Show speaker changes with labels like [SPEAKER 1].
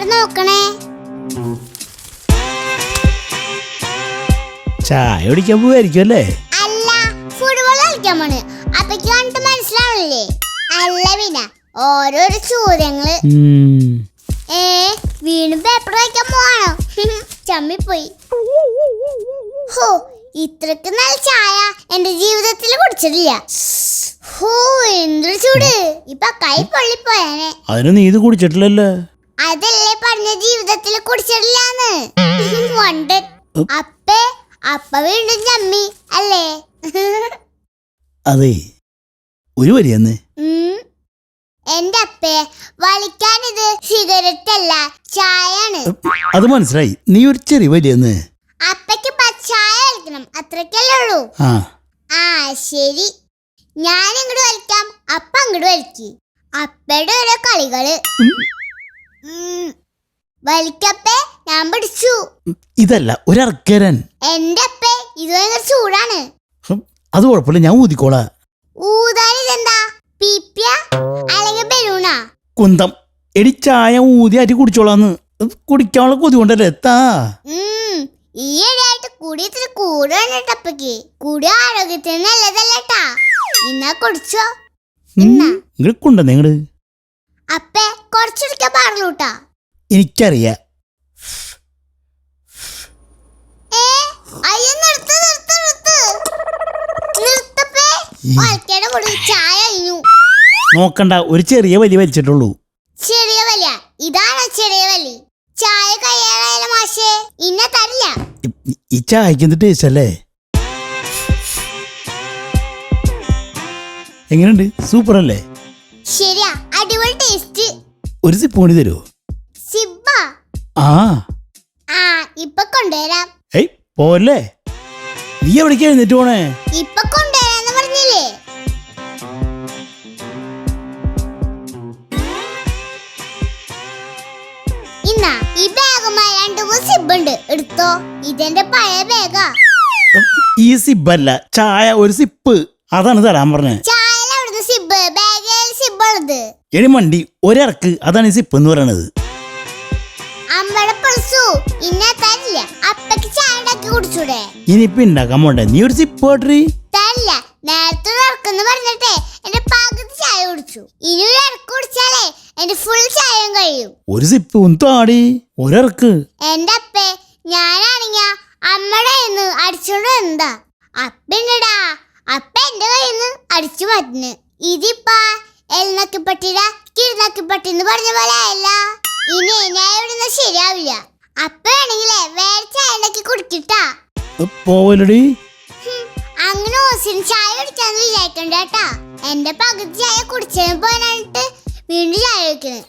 [SPEAKER 1] എല്ലാരും നോക്കണേ. ചായ കുടിക്കാൻ പോവായിരിക്കും അല്ലേ?
[SPEAKER 2] അല്ല ഫുട്ബോൾ കളിക്കാൻ പോണ്. അപ്പക്ക് കണ്ടിട്ട് മനസ്സിലാവില്ലേ അല്ല പിന്നെ ഓരോരോ
[SPEAKER 1] ചോദ്യങ്ങൾ.
[SPEAKER 2] ഏ വീണ്ടും പേപ്പർ വായിക്കാൻ പോവാണോ? ചമ്മിപ്പോയി. ഹോ ഇത്രക്ക് നല്ല ചായ എന്റെ ജീവിതത്തിൽ കുടിച്ചിട്ടില്ല. ഹോ എന്തൊരു ചൂട്. ഇപ്പൊ കൈ പൊള്ളിപ്പോയാനെ.
[SPEAKER 1] അതിന് നീ ഇത് കുടിച്ചിട്ടില്ലല്ലേ.
[SPEAKER 2] അതല്ലേ പറഞ്ഞ ജീവിതത്തിൽ കുടിച്ചിട്ടില്ലാന്ന്? വണ്ടൻ അപ്പേ അപ്പ വീണ്ടും ചമ്മി അല്ലേ?
[SPEAKER 1] അതെ. ഒരു വരിയെന്ന്.
[SPEAKER 2] എന്റെ അപ്പേ വലിക്കാനിത് സിഗരറ്റ് അല്ല ചായയാണ്.
[SPEAKER 1] അത് മനസ്സിലായി. നീ ഒരു ചെറിയ വലിയെന്ന്
[SPEAKER 2] അപ്പയ്ക്ക് ചായ വലിക്കണം അത്രക്കല്ലേ ഉള്ളൂ.
[SPEAKER 1] ആ.
[SPEAKER 2] ശരി. ഞാൻ ഇങ്ങോട്ട് വലിക്കാം അപ്പ അങ്ങോട്ട് വലിക്ക്. അപ്പയുടെ ഓരോ കളികൾ. വലിക്കപ്പേ ഞാൻ പിടിച്ചു.
[SPEAKER 1] ഇതല്ല ഒരർക്കരൻ.
[SPEAKER 2] എന്റെ അപ്പേ ഇത് ഭയങ്കര ചൂടാണ്.
[SPEAKER 1] അത് കുഴപ്പമില്ല ഞാൻ ഊതിക്കോളാ.
[SPEAKER 2] ഊതാൻ ഇതെന്താ? പീപ്പിയ അല്ലെങ്കിൽ ബലൂണാ?
[SPEAKER 1] കുന്തം. എടി ചായ ഊതി അരി കുടിച്ചോളാന്ന്. കുടിക്കാനുള്ള കൊതി കൊണ്ടല്ലേ എത്താ.
[SPEAKER 2] ഈ ഇടയായിട്ട് കുടി ഇത്തിരി ടപ്പയ്ക്ക് കൂടി ആരോഗ്യത്തിന് നല്ലതല്ലേട്ടാ ഇന്നാ കുടിച്ചോ. ഇന്നാ.
[SPEAKER 1] നിങ്ങൾ കൊണ്ടുവന്നേ നിങ്ങൾ
[SPEAKER 2] അപ്പേ കുറച്ചെടുക്കാൻ പറഞ്ഞൂട്ടാ.
[SPEAKER 1] എനിക്കറിയാം. നോക്കണ്ട ഒരു ചെറിയ വലി വലിച്ചിട്ടുള്ളൂ.
[SPEAKER 2] ചെറിയ വലിയ. ഇതാണ് ചെറിയ വലി? ചായ കയ്യാറായാലും മാഷേ. ഇന്ന തരില്ല.
[SPEAKER 1] ഈ- ഈ ചായക്ക് എന്ത് ടേസ്റ്റ് അല്ലേ? എങ്ങനെയുണ്ട്? സൂപ്പർ അല്ലേ
[SPEAKER 2] ശരിയാ അടിപൊളി ടേസ്റ്റ്
[SPEAKER 1] ഒരു സിപ്പ് കൂടി തരുമോ
[SPEAKER 2] സിബ്ബ.
[SPEAKER 1] ആ.
[SPEAKER 2] ആ ഇപ്പൊ കൊണ്ടുവരാം.
[SPEAKER 1] ഏയ് പോലെ നീ എവിടേക്ക് എഴുന്നേറ്റ് പോണേ?
[SPEAKER 2] ഇപ്പൊ കൊണ്ടുവരാന്ന് പറഞ്ഞില്ലേ? ഇന്നാ ഈ ബാഗുമായി രണ്ട് മൂന്ന് സിബുണ്ട് എടുത്തോ. ഇതെന്റെ പഴയ ബാഗാ.
[SPEAKER 1] ഈ സിബല്ല ചായ ഒരു സിപ്പ്. അതാണ് തരാൻ പറഞ്ഞത്
[SPEAKER 2] അവിടുന്ന് സിബ് ബാഗിൽ സിബ് ഉള്ളത്.
[SPEAKER 1] എടി ഒരർക്ക് അതാണ് ഈ സിപ്പ് എന്ന് പറയണത്. ഇനിയിപ്പൊ ഉണ്ടാക്കാൻ പോണ്ടേ? നീ ഒരു സിപ്പ്
[SPEAKER 2] തരില്ല. നേരത്തെ ഒരു ഇറക്കെന്ന് പറഞ്ഞിട്ടേ എന്റെ പകുതി ചായ കുടിച്ചു. ഇനി ഒരു ഇറക്ക് കുടിച്ചാലേ എന്റെ ഫുൾ ചായയും കഴിയും.
[SPEAKER 1] ഒരു സിപ്പ് ഒന്ന് താടി. ഒരിറക്ക്
[SPEAKER 2] എന്റെ അപ്പേ ഞാനാണെങ്ക അമ്മയുടെ കയ്യിന്ന് അടിച്ചോണ്ട് എന്താ അപ്പണ്ടടാ അപ്പ എന്റെ കയ്യിന്ന് അടിച്ചു മാറ്റുന്നു ഇതിപ്പാ എൽനക്കിപ്പട്ടിട എന്ന് പറഞ്ഞ പോലെ ആയല്ല. ഇനി ഞാൻ ഇവിടുന്ന് ശരിയാവില്ല. അപ്പ വേണെങ്കിലേ വേറെ ചായ ഉണ്ടാക്കി കുടിക്കിട്ടാ
[SPEAKER 1] പോവലടി
[SPEAKER 2] അങ്ങനെ ഓസിന് ചായ കുടിക്കാന്ന് വിചാരിക്കണ്ട കേട്ടാ. എന്റെ പകുതി ചായ കുടിച്ചതിന് പോകാനായിട്ട് വീണ്ടും ചായ വെക്കണേ